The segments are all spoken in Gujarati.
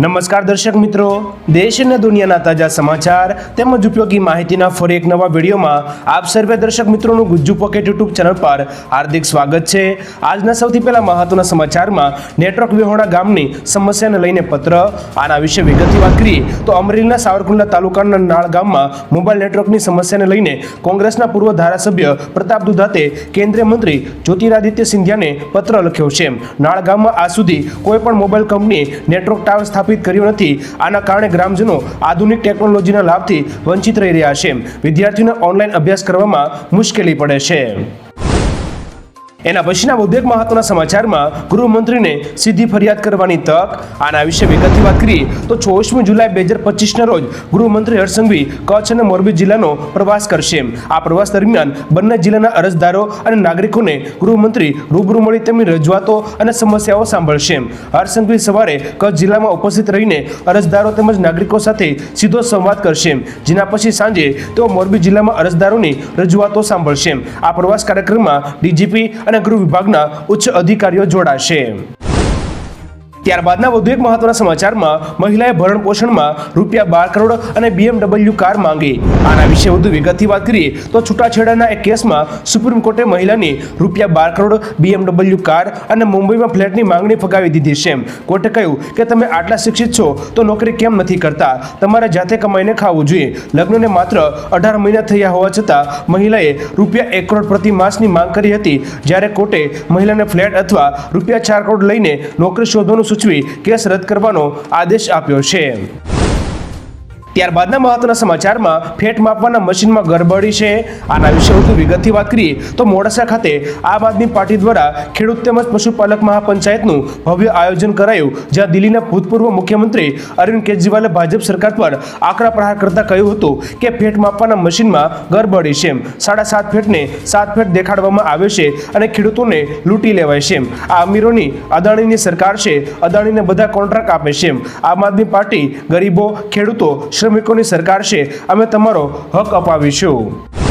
નમસ્કાર દર્શક મિત્રો. દેશ અને દુનિયાના તાજા સમાચાર તેમજ ઉપયોગી માહિતીના ફરી એક નવા વિડીયોમાં આપ સર્વે દર્શક મિત્રોનું ગુજ્જુ પોકેટ યુટ્યુબ ચેનલ પર હાર્દિક સ્વાગત છે. આજના સૌથી પહેલા મહત્વના સમાચારમાં નેટવર્ક વિહોણા ગામની સમસ્યાને લઈને પત્ર. આના વિશે વિગતની વાત કરીએ તો અમરેલીના સાવરકુંડલા તાલુકાના નાળ ગામમાં મોબાઈલ નેટવર્કની સમસ્યાને લઈને કોંગ્રેસના પૂર્વ ધારાસભ્ય પ્રતાપ દુધાતે કેન્દ્રીય મંત્રી જ્યોતિરાદિત્ય સિંધિયાને પત્ર લખ્યો છે. નાળ ગામમાં આ સુધી કોઈ પણ મોબાઈલ કંપની નેટવર્ક ટાવર સ્થાપિત કર્યું નથી. આના કારણે ગ્રામજનો આધુનિક ટેકનોલોજીના લાભથી વંચિત રહી રહ્યા છે. વિદ્યાર્થીઓને ઓનલાઈન અભ્યાસ કરવામાં મુશ્કેલી પડે છે. એના પછીના ઉદ્યોગ મહત્વના સમાચારમાં ગૃહમંત્રીને સીધી ફરિયાદ કરવાની તક. આના વિશે વિગતથી વાત કરીએ તો ચોવીસમી જુલાઈ બે હજાર પચીસના રોજ ગૃહમંત્રી હરસંઘવી કચ્છ અને મોરબી જિલ્લાનો પ્રવાસ કરશે. આ પ્રવાસ દરમિયાન બંને જિલ્લાના અરજદારો અને નાગરિકોને ગૃહમંત્રી રૂબરૂ મળી તેમની રજૂઆતો અને સમસ્યાઓ સાંભળશે. હરસંઘવી સવારે કચ્છ જિલ્લામાં ઉપસ્થિત રહીને અરજદારો તેમજ નાગરિકો સાથે સીધો સંવાદ કરશે. જેના પછી સાંજે તેઓ મોરબી જિલ્લામાં અરજદારોની રજૂઆતો સાંભળશે. આ પ્રવાસ કાર્યક્રમમાં ડીજીપી અને ગૃહ વિભાગના ઉચ્ચ અધિકારીઓ જોડાશે. ત્યારબાદના વધુ એક મહત્વના સમાચારમાં મહિલાએ ભરણ પોષણમાં રૂપિયા બાર કરોડ અને બીએમડબલ્યુ કાર માંગી. આના વિશે વધુ વિગતથી વાત કરીએ તો છૂટાછેડાના એક કેસમાં સુપ્રીમ કોર્ટે મહિલાની રૂપિયા બાર કરોડ બીએમડબલ્યુ કાર અને મુંબઈમાં ફ્લેટની માંગણી ફગાવી દીધી છે. કોર્ટે કહ્યું કે તમે આટલા શિક્ષિત છો તો નોકરી કેમ નથી કરતા? તમારે જાતે કમાઈને ખાવું જોઈએ. લગ્નને માત્ર અઢાર મહિના થયા હોવા છતાં મહિલાએ રૂપિયા એક કરોડ પ્રતિ માસની માંગ કરી હતી. જ્યારે કોર્ટે મહિલાને ફ્લેટ અથવા રૂપિયા ચાર કરોડ લઈને નોકરી શોધવાનું સૂચવી કેસ રદ કરવાનો આદેશ આપ્યો છે. ત્યારબાદના મહત્વના સમાચારમાં ફેટ માપવાના મશીનમાં ગરબડી છે. આના વિશે વધુ વિગતથી વાત કરીએ તો મોડાસા ખાતે આમ આદમી પાર્ટી દ્વારા ખેડૂત તેમજ પશુપાલક મહાપંચાયતનું ભવ્ય આયોજન કરાયું, જ્યાં દિલ્હીના ભૂતપૂર્વ મુખ્યમંત્રી અરવિંદ કેજરીવાલે ભાજપ સરકાર પર આકરા પ્રહાર કરતા કહ્યું હતું કે ફેટ માપવાના મશીનમાં ગરબડી છે સાડા સાત ફેટને સાત ફેટ દેખાડવામાં આવે છે અને ખેડૂતોને લૂંટી લેવાય છે આ અમીરોની અદાણીની સરકાર છે. અદાણીને બધા કોન્ટ્રાક્ટ આપે છે આમ આદમી પાર્ટી ગરીબો, ખેડૂતો શ્રમિકોની સરકાર છે અમે તમારો હક અપાવીશું.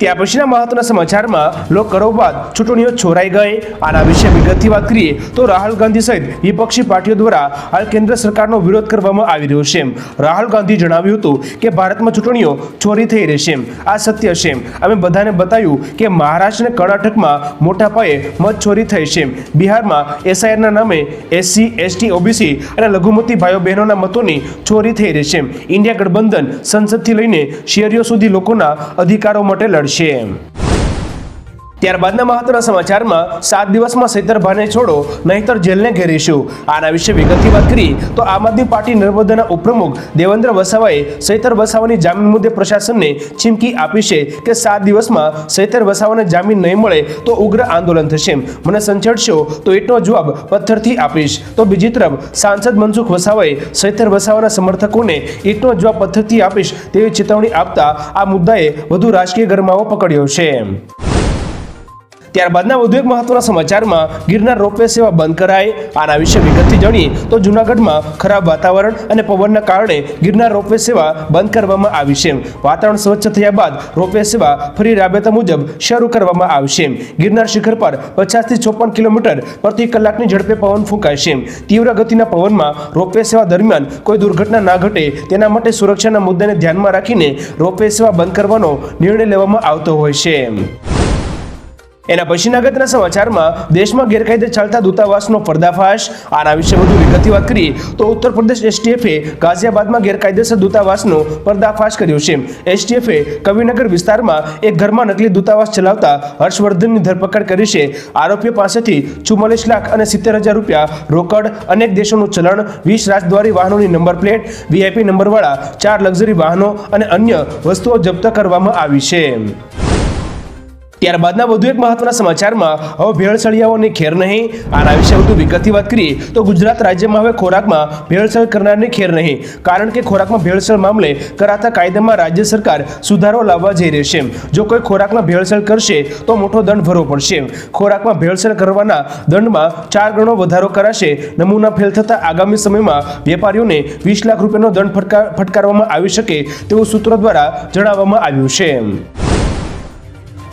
ત્યાં પછીના મહત્વના સમાચારમાં લોક કરો બાદ ચૂંટણીઓ છોરાઈ ગઈ. આના વિશે વિગતથી વાત કરીએ તો રાહુલ ગાંધી સહિત વિપક્ષી પાર્ટીઓ દ્વારા હાલ કેન્દ્ર સરકારનો વિરોધ કરવામાં આવી રહ્યો છે. રાહુલ ગાંધીએ જણાવ્યું હતું કે ભારતમાં ચૂંટણીઓ ચોરી થઈ રહી છે આ સત્ય છે. અમે બધાને બતાવ્યું કે મહારાષ્ટ્ર અને કર્ણાટકમાં મોટા પાયે મત ચોરી થઈ છે. બિહારમાં એસઆઈઆરના નામે એસસી, એસટી, ઓબીસી અને લઘુમતી ભાઈઓ બહેનોના મતોની ચોરી થઈ રહી છે. ઇન્ડિયા ગઠબંધન સંસદથી લઈને શેરીઓ સુધી લોકોના અધિકારો માટે લડશે ત્યારબાદના મહત્વના સમાચારમાં સાત દિવસમાં સૈતરભાને છોડો, નહીતર જેલને ઘેરીશું આના વિશે વિગતથી વાત કરી તો આમ આદમી પાર્ટી નર્મદાના ઉપપ્રમુખ દેવેન્દ્ર વસાવાએ સૈતર વસાવાની જામીન મુદ્દે પ્રશાસનને ચીમકી આપી છે કે સાત દિવસમાં સૈતર વસાવાને જામીન નહીં મળે તો ઉગ્ર આંદોલન થશે મને સંચડશો તો એટલો જવાબ પથ્થરથી આપીશ. તો બીજી તરફ સાંસદ મનસુખ વસાવાએ સૈતર વસાવાના સમર્થકોને એટલો જવાબ પથ્થરથી આપીશ તેવી ચેતવણી આપતા આ મુદ્દાએ વધુ રાજકીય ગરમાવો પકડ્યો છે ત્યારબાદના વધુ એક મહત્વના સમાચારમાં ગિરનાર રોપવે સેવા બંધ કરાય આના વિશે વિગતથી જાણીએ તો જૂનાગઢમાં ખરાબ વાતાવરણ અને પવનના કારણે ગિરનાર રોપવે સેવા બંધ કરવામાં આવી છે. વાતાવરણ સ્વચ્છ થયા બાદ રોપવે સેવા ફરી રાબેતા મુજબ શરૂ કરવામાં આવશે ગિરનાર શિખર પર પચાસથી ચોપન કિલોમીટર પ્રતિ કલાકની ઝડપે પવન ફૂંકાય છે. તીવ્ર ગતિના પવનમાં રોપવે સેવા દરમિયાન કોઈ દુર્ઘટના ના ઘટે તેના માટે સુરક્ષાના મુદ્દાને ધ્યાનમાં રાખીને રોપવે સેવા બંધ કરવાનો નિર્ણય લેવામાં આવતો હોય છે. એના પછી નાગતના સમાચારમાં દેશમાં ગેરકાયદે ચાલતા દૂતાવાસનો પર્દાફાશ. આના વિશે વધુ વિગતથી વાત કરીએ તો ઉત્તર પ્રદેશ એસટીએફે ગાઝિયાબાદમાં ગેરકાયદેસર દૂતાવાસનો પર્દાફાશ કર્યો છે. એસટીએફે કવિનગર વિસ્તારમાં એક ઘરમાં નકલી દૂતાવાસ ચલાવતા હર્ષવર્ધનની ધરપકડ કરી છે. આરોપીઓ પાસેથી ચુમ્માલીસ લાખ અને સિત્તેર હજાર રૂપિયા રોકડ, અનેક દેશોનું ચલણ, વીસ રાજદ્વારી વાહનોની નંબર પ્લેટ, વીઆઈપી નંબરવાળા ચાર લક્ઝરી વાહનો અને અન્ય વસ્તુઓ જપ્ત કરવામાં આવી છે. ત્યારબાદના વધુ એક મહત્વના સમાચારમાં, હવે ભેળસળિયાઓની ખેર નહીં. આના વિશે વધુ વિગતથી વાત કરીએ, તો ગુજરાત રાજ્યમાં હવે ખોરાકમાં ભેળસેળ કરનારની ખેર નહીં. કારણ કે ખોરાકમાં ભેળસેળ મામલે કરાતા કાયદામાં રાજ્ય સરકાર સુધારો લાવવા જઈ રહી છે. જો કોઈ ખોરાકમાં ભેળસેળ કરશે, તો મોટો દંડ ભરવો પડશે. ખોરાકમાં ભેળસેળ કરવાના દંડમાં ચાર ગણો વધારો કરાશે. નમૂના ફેલ થતા આગામી સમયમાં વેપારીઓને વીસ લાખ રૂપિયાનો દંડ ફટકાર ફટકારવામાં આવી શકે તેવું સૂત્રો દ્વારા જણાવવામાં આવ્યું છે.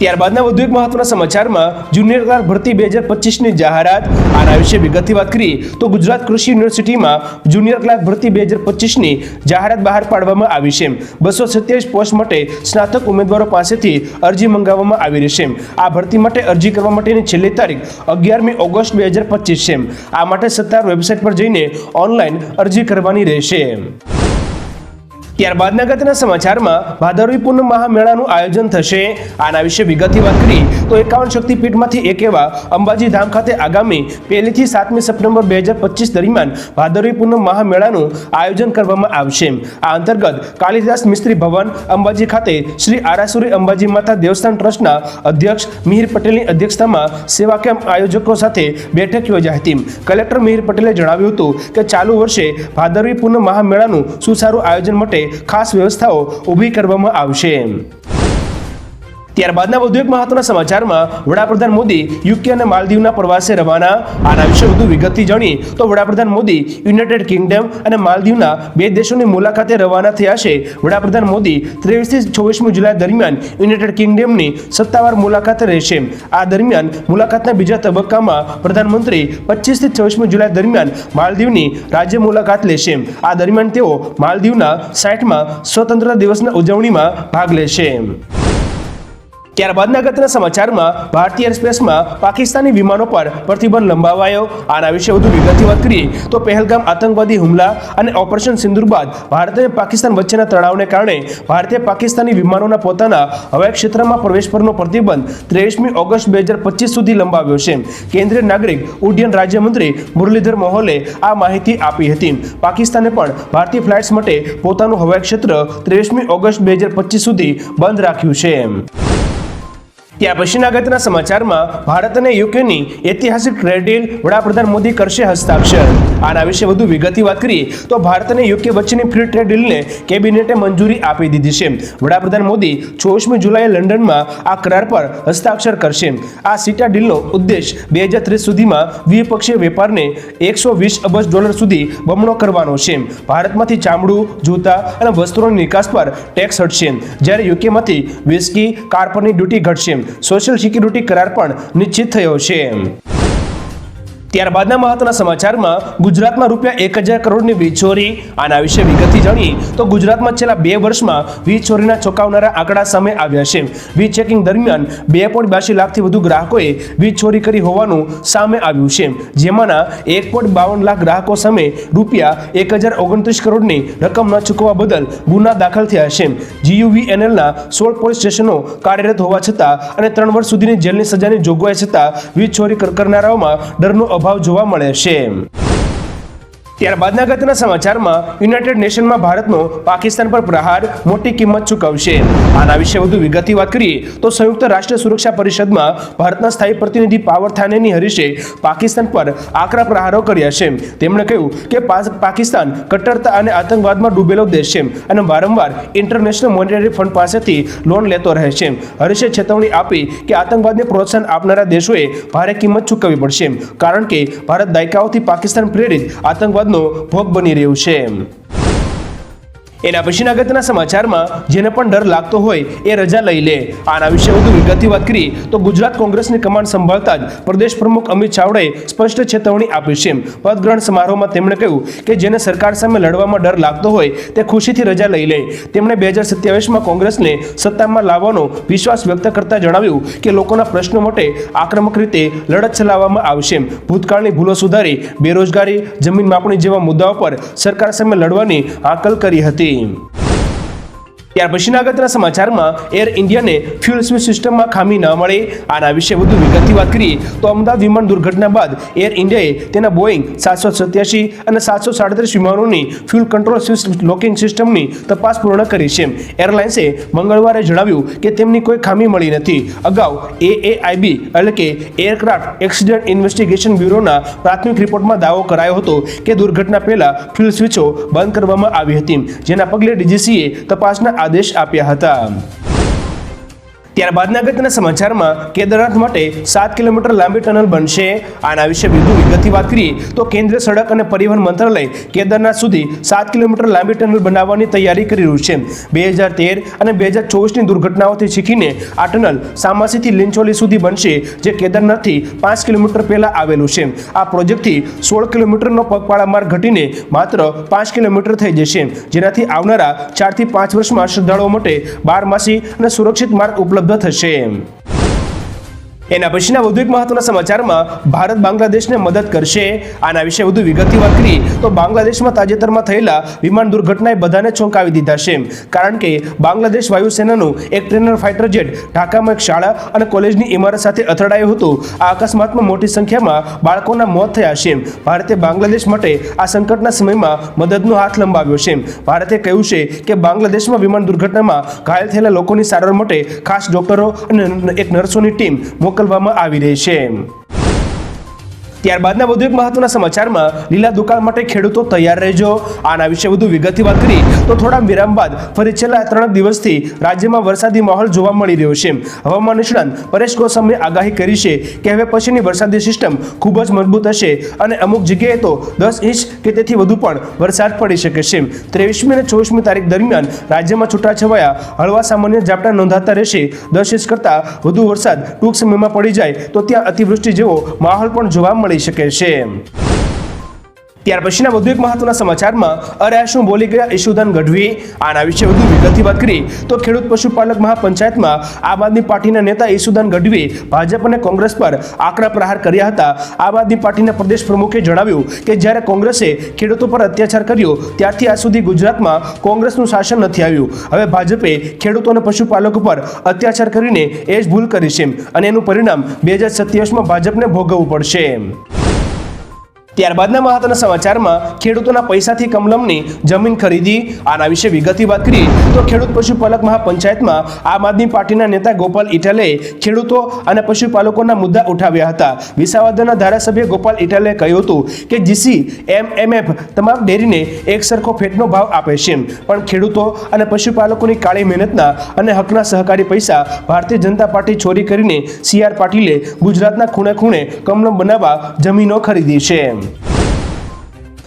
ત્યારબાદના વધુ એક મહત્વના સમાચારમાં જુનિયર ક્લાર્ક ભરતી બે હજાર પચીસની જાહેરાત. આના વિશે વિગતથી વાત કરીએ તો ગુજરાત કૃષિ યુનિવર્સિટીમાં જુનિયર ક્લાર્ક ભરતી બે હજાર પચીસની જાહેરાત બહાર પાડવામાં આવી છે. બસો સત્યાવીસ પોસ્ટ માટે સ્નાતક ઉમેદવારો પાસેથી અરજી મંગાવવામાં આવી રહેશે આ ભરતી માટે અરજી કરવા માટેની છેલ્લી તારીખ અગિયારમી ઓગસ્ટ બે હજાર પચીસ છે. આ માટે સત્તાવાર વેબસાઇટ પર જઈને ઓનલાઈન અરજી કરવાની રહેશે. ત્યારબાદના અગત્યના સમાચારમાં ભાદરવી પૂનમ મહામેળાનું આયોજન થશે. આના વિશે વિગતથી વાત કરી તો એકાવન શક્તિપીઠમાંથી એક એવા અંબાજી ધામ ખાતે આગામી પહેલીથી સાતમી સપ્ટેમ્બર બે હજાર પચીસ દરમિયાન ભાદરવી પૂનમ મહામેળાનું આયોજન કરવામાં આવશે. આ અંતર્ગત કાલિદાસ મિસ્ત્રી ભવન અંબાજી ખાતે શ્રી આરાસુરી અંબાજી માતા દેવસ્થાન ટ્રસ્ટના અધ્યક્ષ મિહિર પટેલની અધ્યક્ષતામાં સેવા કેમ્પ આયોજકો સાથે બેઠક યોજાઈ હતી. કલેક્ટર મિહિર પટેલે જણાવ્યું હતું કે ચાલુ વર્ષે ભાદરવી પૂનમ મહામેળાનું સુસારું આયોજન માટે ખાસ વ્યવસ્થાઓ ઊભી કરવામાં આવશે. ત્યારબાદના વધુ એક મહત્વના સમાચારમાં વડાપ્રધાન મોદી યુકે અને માલદીવના પ્રવાસે રવાના. આના વિશે વધુ વિગતથી જાણીએ તો વડાપ્રધાન મોદી યુનાઇટેડ કિંગડમ અને માલદીવના બે દેશોની મુલાકાતે રવાના થયા છે. વડાપ્રધાન મોદી ત્રેવીસથી છવ્વીસમી જુલાઈ દરમિયાન યુનાઇટેડ કિંગડમની સત્તાવાર મુલાકાતે રહેશે. આ દરમિયાન મુલાકાતના બીજા તબક્કામાં પ્રધાનમંત્રી પચીસથી છવ્વીસમી જુલાઈ દરમિયાન માલદીવની રાજ્ય મુલાકાત લેશે. આ દરમિયાન તેઓ માલદીવના સાઠમાં સ્વતંત્રતા દિવસના ઉજવણીમાં ભાગ લેશે. ત્યારબાદના અગત્યના સમાચારમાં ભારતીય એરસ્પેસમાં પાકિસ્તાની વિમાનો પર પ્રતિબંધ લંબાવાયો. આના વિશે વધુ વિગતથી વાત કરીએ તો પહેલગામ આતંકવાદી હુમલા અને ઓપરેશન સિંદુર બાદ ભારત અને પાકિસ્તાન વચ્ચેના તણાવને કારણે ભારતે પાકિસ્તાની વિમાનોના પોતાના હવાઈ ક્ષેત્રમાં પ્રવેશ પરનો પ્રતિબંધ ત્રેવીસમી ઓગસ્ટ બે હજાર પચીસ સુધી લંબાવ્યો છે. કેન્દ્રીય નાગરિક, ઉડ્ડયન રાજ્યમંત્રી મુરલીધર મોહલે આ માહિતી આપી હતી. પાકિસ્તાને પણ ભારતીય ફ્લાઇટ્સ માટે પોતાનું હવાઈ ક્ષેત્ર ત્રેવીસમી ઓગસ્ટ બે હજાર પચીસ સુધી બંધ રાખ્યું છે. ત્યાર પછીના અગત્યના સમાચારમાં ભારત અને યુકેની ઐતિહાસિક ટ્રેડ ડીલ વડાપ્રધાન મોદી કરશે હસ્તાક્ષર. આના વિશે વધુ વિગતની વાત કરીએ તો ભારત અને યુકે વચ્ચેની ફ્રી ટ્રેડ ડીલને કેબિનેટે મંજૂરી આપી દીધી છે. વડાપ્રધાન મોદી ચોવીસમી જુલાઈએ લંડનમાં આ કરાર પર હસ્તાક્ષર કરશે. આ સીટા ડીલનો ઉદ્દેશ બે હજાર ત્રીસ સુધીમાં દ્વિપક્ષીય વેપારને એકસો વીસ અબજ ડોલર સુધી બમણો કરવાનો છે. ભારતમાંથી ચામડું, જૂતા અને વસ્ત્રોની નિકાસ પર ટેક્સ હટશે. જ્યારે યુકેમાંથી વિસ્કી કાર પરની ડ્યુટી ઘટશે. સોશિયલ સિક્યુરિટી કરાર પણ નિશ્ચિત થયો છે. ત્યારબાદના મહત્વના સમાચારમાં ગુજરાતમાં રૂપિયા એક હજાર કરોડની વીજ ચોરી, આના વિશે વિગતથી જાણીએ તો ગુજરાતમાં છેલ્લા બે વર્ષમાં વીજ ચોરીના ચોંકાવનારા આંકડા સામે આવ્યા છે. વીજ ચેકિંગ દરમિયાન બે પોઈન્ટ બ્યાસી લાખથી વધુ ગ્રાહકોએ વીજ ચોરી કરી હોવાનું સામે આવ્યું છે. જેમાંના એક પોઈન્ટ બાવન લાખ ગ્રાહકો સામે રૂપિયા એક હજાર ઓગણત્રીસ કરોડની રકમ ન ચૂકવવા બદલ ગુના દાખલ થયા છે. જીયુવીએનએલના સોળ પોલીસ સ્ટેશનો કાર્યરત હોવા છતાં અને ત્રણ વર્ષ સુધીની જેલની સજાની જોગવાઈ છતાં વીજ ચોરી કરનારાઓમાં ડરનો અભાવ જોવા મળે છે. ત્યારબાદના ગતના સમાચારમાં યુનાઇટેડ નેશનમાં ભારતનો પાકિસ્તાન પર પ્રહાર મોટી કિંમત ચૂકવશે. આના વિશે વધુ વિગતની વાત કરીએ તો સંયુક્ત રાષ્ટ્ર સુરક્ષા પરિષદમાં ભારતના સ્થાયી પ્રતિનિધિ પાવર થાનેની હરીશે પાકિસ્તાન પર આકરા પ્રહારો કર્યા છે. તેમણે કહ્યું કે પાકિસ્તાન કટ્ટરતા અને આતંકવાદમાં ડૂબેલો દેશ છે અને વારંવાર ઇન્ટરનેશનલ મોનિટરી ફંડ પાસેથી લોન લેતો રહે છે. હરીશે ચેતવણી આપી કે આતંકવાદને પ્રોત્સાહન આપનારા દેશોએ ભારે કિંમત ચૂકવવી પડશે. કારણ કે ભારત દાયકાઓથી પાકિસ્તાન પ્રેરિત આતંકવાદનો ભોગ બની રહ્યું છે. એના પછીના અગત્યના સમાચારમાં જેને પણ ડર લાગતો હોય એ રજા લઈ લે. આના વિશે વધુ વિગતથી વાત કરીએ તો ગુજરાત કોંગ્રેસની કમાન્ડ સંભાળતા જ પ્રદેશ પ્રમુખ અમિત ચાવડાએ સ્પષ્ટ ચેતવણી આપી છે. પદગ્રહણ સમારોહમાં તેમણે કહ્યું કે જેને સરકાર સામે લડવામાં ડર લાગતો હોય તે ખુશીથી રજા લઈ લે. તેમણે બે હજાર સત્યાવીસમાં કોંગ્રેસને સત્તામાં લાવવાનો વિશ્વાસ વ્યક્ત કરતા જણાવ્યું કે લોકોના પ્રશ્નો માટે આક્રમક રીતે લડત ચલાવવામાં આવશે. ભૂતકાળની ભૂલો સુધારી, બેરોજગારી, જમીન માપણી જેવા મુદ્દાઓ પર સરકાર સામે લડવાની હાકલ કરી હતી. Team. ત્યાર પછીના અગત્યના સમાચારમાં એર ઇન્ડિયાને ફ્યુલ સ્વિચ સિસ્ટમમાં ખામી ન મળે આના વિશે વધુ વિગતથી વાત કરીએ તો અમદાવાદ વિમાન દુર્ઘટના બાદ એર ઇન્ડિયાએ તેના બોઈંગ સાતસો સત્યાસી અને સાતસો સાડત્રીસ વિમાનોની ફ્યુલ કંટ્રોલ સ્વિચ લોકિંગ સિસ્ટમની તપાસ પૂર્ણ કરી છે. એરલાઇન્સે મંગળવારે જણાવ્યું કે તેમની કોઈ ખામી મળી નથી. અગાઉ એએઆઈબી એટલે કે એરક્રાફ્ટ એક્સિડન્ટ ઇન્વેસ્ટિગેશન બ્યુરોના પ્રાથમિક રિપોર્ટમાં દાવો કરાયો હતો કે દુર્ઘટના પહેલા ફ્યુલ સ્વિચો બંધ કરવામાં આવી હતી. જેના પગલે ડીજીસીએ તપાસના આદેશ આપ્યા હતા. ત્યારબાદના અગત્યના સમાચારમાં કેદારનાથ માટે સાત કિલોમીટર લાંબી ટનલ બનશે. આના વિશે વધુ વિગતથી વાત કરીએ તો કેન્દ્રીય સડક અને પરિવહન મંત્રાલય કેદારનાથ સુધી સાત કિલોમીટર લાંબી ટનલ બનાવવાની તૈયારી કરી રહ્યું છે. બે હજાર તેર અને બે હજાર ચોવીસની દુર્ઘટનાઓથી શીખીને આ ટનલ સામાસીથી લીંચોલી સુધી બનશે, જે કેદારનાથથી પાંચ કિલોમીટર પહેલાં આવેલું છે. આ પ્રોજેક્ટથી સોળ કિલોમીટરનો પગપાળા માર્ગ ઘટીને માત્ર પાંચ કિલોમીટર થઈ જશે. જેનાથી આવનારા ચારથી પાંચ વર્ષમાં શ્રદ્ધાળુઓ માટે બારમાસી અને સુરક્ષિત માર્ગ ઉપલબ્ધ થશે એના પછીના વધુ એક મહત્વના સમાચારમાં ભારત બાંગ્લાદેશને મદદ કરશે. આના વિશે વધુ વિગતની વાત કરીએ, તો બાંગ્લાદેશમાં તાજેતરમાં થયેલા વિમાન દુર્ઘટનાએ બધાને ચોંકાવી દીધા છે. કારણ કે બાંગ્લાદેશ વાયુસેનાનું એક ટ્રેનર ફાઇટર જેટ ઢાકામાં એક શાળા અને કોલેજની ઇમારત સાથે અથડાયું હતું. આ અકસ્માતમાં મોટી સંખ્યામાં બાળકોના મોત થયા છે. ભારતે બાંગ્લાદેશ માટે આ સંકટના સમયમાં મદદનો હાથ લંબાવ્યો છે. ભારતે કહ્યું છે કે બાંગ્લાદેશમાં વિમાન દુર્ઘટનામાં ઘાયલ થયેલા લોકોની સારવાર માટે ખાસ ડોક્ટરો અને એક નર્સોની ટીમ મોકલવામાં આવી રહી છે. ત્યારબાદના વધુ એક મહત્વના સમાચારમાં લીલા દુકાળ માટે ખેડૂતો તૈયાર રહેજો. આના વિશે વધુ વિગતથી વાત કરી, તો થોડા વિરામ બાદ ફરી છેલ્લા ત્રણ દિવસથી રાજ્યમાં વરસાદી માહોલ જોવા મળી રહ્યો છે. હવામાન નિષ્ણાંત પરેશ ગોસ્વામીએ આગાહી કરી છે કે હવે પછીની વરસાદી સિસ્ટમ ખૂબ જ મજબૂત હશે અને અમુક જગ્યાએ તો દસ ઇંચ કે તેથી વધુ પણ વરસાદ પડી શકે છે. ત્રેવીસમી અને ચોવીસમી તારીખ દરમિયાન રાજ્યમાં છૂટાછવાયા હળવા સામાન્ય ઝાપટા નોંધાતા રહેશે. દસ ઇંચ કરતાં વધુ વરસાદ ટૂંક સમયમાં પડી જાય તો ત્યાં અતિવૃષ્ટિ જેવો માહોલ પણ જોવા મળી શકે છે. ત્યાર પછીના વધુ એક મહત્વના સમાચારમાં, અરે શું બોલી ગયા ઈશુદાન ગઢવી? આના વિશે વધુ વિગતથી વાત કરી તો ખેડૂત પશુપાલક મહાપંચાયતમાં આમ આદમી પાર્ટીના નેતા ઈશુદાન ગઢવી ભાજપ અને કોંગ્રેસ પર આકરા પ્રહાર કર્યા હતા. આમ આદમી પાર્ટીના પ્રદેશ પ્રમુખે જણાવ્યું કે જ્યારે કોંગ્રેસે ખેડૂતો પર અત્યાચાર કર્યો, ત્યારથી આજ સુધી ગુજરાતમાં કોંગ્રેસનું શાસન નથી આવ્યું. હવે ભાજપે ખેડૂતો અને પશુપાલકો પર અત્યાચાર કરીને એ જ ભૂલ કરી છે અને એનું પરિણામ બે હજાર સત્યાવીસમાં ભાજપને ભોગવવું પડશે ત્યારબાદના મહત્વના સમાચારમાં ખેડૂતોના પૈસાથી કમલમની જમીન ખરીદી, આના વિશે વિગતથી વાત કરી, તો ખેડૂત પશુપાલક મહાપંચાયતમાં આમ આદમી પાર્ટીના નેતા ગોપાલ ઇટાલે ખેડૂતો અને પશુપાલકોના મુદ્દા ઉઠાવ્યા હતા. વિસાવદરના ધારાસભ્ય ગોપાલ ઇટાલે કહ્યું હતું કે જીસી એમ એમએફ તમામ ડેરીને એક સરખો ફેટનો ભાવ આપે છે. પણ ખેડૂતો અને પશુપાલકોની કાળી મહેનતના અને હકના સહકારી પૈસા ભારતીય જનતા પાર્ટી ચોરી કરીને સી આર પાટીલે ગુજરાતના ખૂણે ખૂણે કમલમ બનાવવા જમીનો ખરીદી છે. Дякую.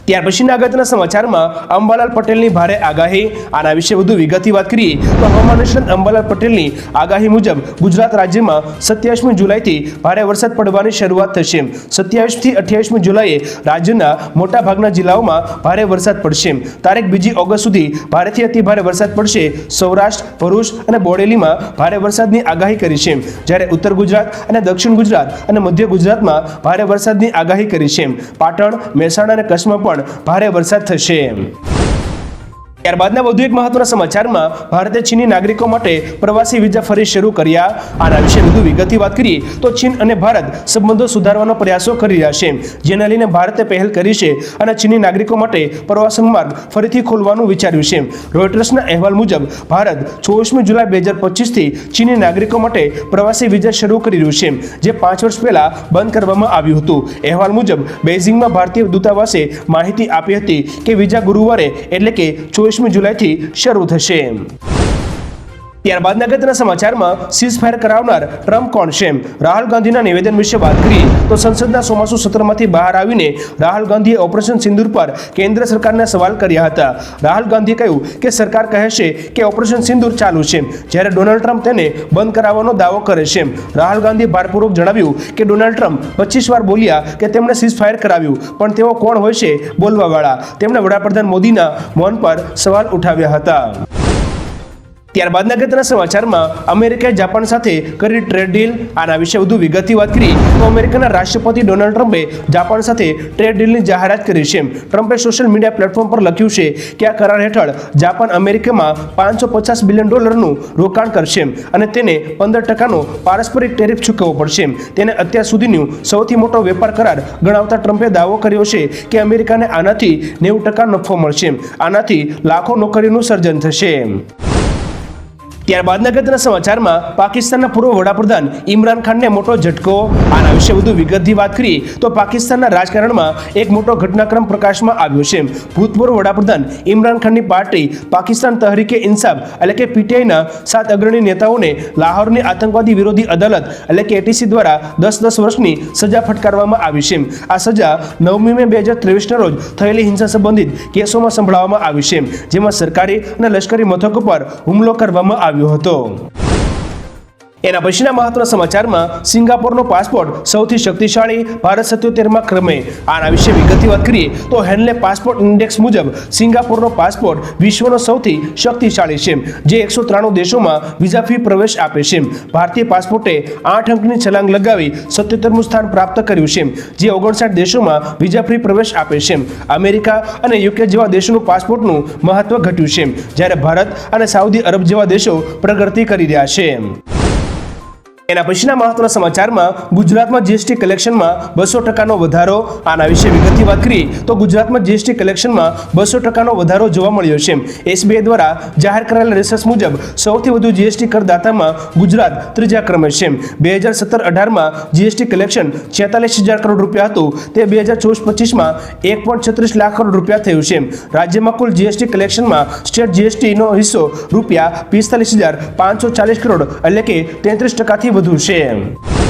ત્યાર પછીના અગત્યના સમાચારમાં અંબાલાલ પટેલની ભારે આગાહી. આના વિશે વધુ વિગતથી વાત કરીએ તો હવામાન નિષ્ણાંત અંબાલાલ પટેલની આગાહી મુજબ ગુજરાત રાજ્યમાં સત્યાવીસમી જુલાઈથી ભારે વરસાદ પડવાની શરૂઆત થશે. સત્યાવીસથી અઠ્યાવીસમી જુલાઈએ રાજ્યના મોટા ભાગના જિલ્લાઓમાં ભારે વરસાદ પડશે. તારીખ બીજી ઓગસ્ટ સુધી ભારેથી અતિ ભારે વરસાદ પડશે. સૌરાષ્ટ્ર, ભરૂચ અને બોડેલીમાં ભારે વરસાદની આગાહી કરી છે. જ્યારે ઉત્તર ગુજરાત અને દક્ષિણ ગુજરાત અને મધ્ય ગુજરાતમાં ભારે વરસાદની આગાહી કરી છે. પાટણ, મહેસાણા અને કચ્છમાં પણ ભારે વરસાદ થશે. ત્યારબાદના વધુ એક મહત્વના સમાચારમાં ભારતે ચીની નાગરિકો માટે પ્રવાસી વિઝા ફરી શરૂ કર્યા. આના વિશે વધુ વિગતથી વાત કરીએ તો ચીન અને ભારત સંબંધો સુધારવાનો પ્રયાસો કરી રહ્યા છે, જેના લઈને ભારતે પહેલ કરી છે અને ચીની નાગરિકો માટે પ્રવાસન માર્ગ ફરીથી ખોલવાનું વિચાર્યું છે. રોયટર્સના અહેવાલ મુજબ, ભારત ચોવીસમી જુલાઈ બે હજાર પચીસથી ચીની નાગરિકો માટે પ્રવાસી વિઝા શરૂ કરી રહ્યું છે, જે પાંચ વર્ષ પહેલા બંધ કરવામાં આવ્યું હતું. અહેવાલ મુજબ બેઇઝિંગમાં ભારતીય દૂતાવાસે માહિતી આપી હતી કે વિઝા ગુરુવારે એટલે કે ચોવીસમી જુલાઈથી શરૂ થશે. ત્યારબાદના અગત્યના સમાચારમાં સીઝ ફાયર કરાવનાર ટ્રમ્પ કોણ છે? રાહુલ ગાંધીના નિવેદન વિશે વાત કરીએ તો સંસદના ચોમાસુ સત્રમાંથી બહાર આવીને રાહુલ ગાંધીએ ઓપરેશન સિંદૂર પર કેન્દ્ર સરકારને સવાલ કર્યા હતા. રાહુલ ગાંધીએ કહ્યું કે સરકાર કહે છે કે ઓપરેશન સિંદૂર ચાલુ છે. જ્યારે ડોનાલ્ડ ટ્રમ્પ તેને બંધ કરાવવાનો દાવો કરે છે. રાહુલ ગાંધીએ ભારપૂર્વક જણાવ્યું કે ડોનાલ્ડ ટ્રમ્પ પચીસ વાર બોલ્યા કે તેમણે સીઝ ફાયર કરાવ્યું, પણ તેઓ કોણ હોય છે બોલવાવાળા? તેમણે વડાપ્રધાન મોદીના મૌન પર સવાલ ઉઠાવ્યા હતા. ત્યારબાદના અગત્યના સમાચારમાં અમેરિકાએ જાપાન સાથે કરી ટ્રેડ ડીલ, આના વિશે વધુ વિગતથી વાત કરી, તો અમેરિકાના રાષ્ટ્રપતિ ડોનાલ્ડ ટ્રમ્પે જાપાન સાથે ટ્રેડ ડીલની જાહેરાત કરી છે. ટ્રમ્પે સોશિયલ મીડિયા પ્લેટફોર્મ પર લખ્યું છે કે આ કરાર હેઠળ જાપાન અમેરિકામાં પાંચસો પચાસ બિલિયન ડોલરનું રોકાણ કરશે અને તેને પંદર ટકાનો પારસ્પરિક ટેરિફ ચૂકવવો પડશે. તેને અત્યાર સુધીનું સૌથી મોટો વેપાર કરાર ગણાવતા ટ્રમ્પે દાવો કર્યો છે કે અમેરિકાને આનાથી નેવું ટકા નફો મળશે. આનાથી લાખો નોકરીનું સર્જન થશે. ત્યારબાદ ગતના સમાચારમાં પાકિસ્તાનના પૂર્વ વડાપ્રધાન ઇમરાન ખાનને મોટો ઝટકો. આના વિશે વધુ વિગતથી વાત કરીએ તો પાકિસ્તાનના રાજકારણમાં એક મોટો ઘટનાક્રમ પ્રકાશમાં આવ્યો છે. ભૂતપૂર્વ વડાપ્રધાન ઇમરાન ખાનની પાર્ટી પાકિસ્તાન તહરીકે ઇન્સાફ એટલે કે પીટીઆઈના સાત અગ્રણી નેતાઓને લાહોરની આતંકવાદી વિરોધી અદાલત એટલે કે એટીસી દ્વારા દસ દસ વર્ષની સજા ફટકારવામાં આવી છે. આ સજા નવમી મે બે હજાર ત્રેવીસના રોજ થયેલી હિંસા સંબંધિત કેસોમાં સંભળાવવામાં આવી છે. જેમાં સરકારી અને લશ્કરી મથકો પર હુમલો કરવામાં આવ્યો હતો. એના પછીના મહત્વના સમાચારમાં સિંગાપોરનો પાસપોર્ટ સૌથી શક્તિશાળી ભારત સત્યોતેરમાં ક્રમે. આના વિશે વિગતની વાત કરીએ તો હેન્ડલે પાસપોર્ટ ઇન્ડેક્સ મુજબ સિંગાપોરનો પાસપોર્ટ વિશ્વનો સૌથી શક્તિશાળી છે, જે એકસો ત્રાણું દેશોમાં વિઝા ફી પ્રવેશ આપે છે. ભારતીય પાસપોર્ટે આઠ અંકની છલાંગ લગાવી સત્યોતેરમું સ્થાન પ્રાપ્ત કર્યું છે, જે ઓગણસાઠ દેશોમાં વિઝા ફ્રી પ્રવેશ આપે છે. અમેરિકા અને યુકે જેવા દેશોનું પાસપોર્ટનું મહત્વ ઘટ્યું છે, જ્યારે ભારત અને સાઉદી અરબ જેવા દેશો પ્રગતિ કરી રહ્યા છે. એના પછીના મહત્વના સમાચારમાં ગુજરાતમાં જીએસટી કલેક્શનમાં બસો ટકાનો વધારો. આના વિશે વિગતની વાત કરીએ તો ગુજરાતમાં જીએસટી કલેક્શનમાં બસો ટકાનો વધારો જોવા મળ્યો છે. એસબીઆઈ દ્વારા જાહેર કરાયેલા રિસર્ચ મુજબ સૌથી વધુ જીએસટી કરદાતામાં ગુજરાત ત્રીજા ક્રમે છે. બે હજાર સત્તર અઢારમાં જીએસટી કલેક્શન છેતાલીસ હજાર કરોડ રૂપિયા હતું. તે બે હજાર ચોવીસ પચીસમાં એક પોઈન્ટ છત્રીસ લાખ કરોડ રૂપિયા થયું છે. રાજ્યમાં કુલ જીએસટી કલેક્શનમાં સ્ટેટ જીએસટીનો હિસ્સો રૂપિયા પિસ્તાલીસ હજાર પાંચસો ચાલીસ કરોડ એટલે કે તેત્રીસ ટકાથી ઘણું બધું છે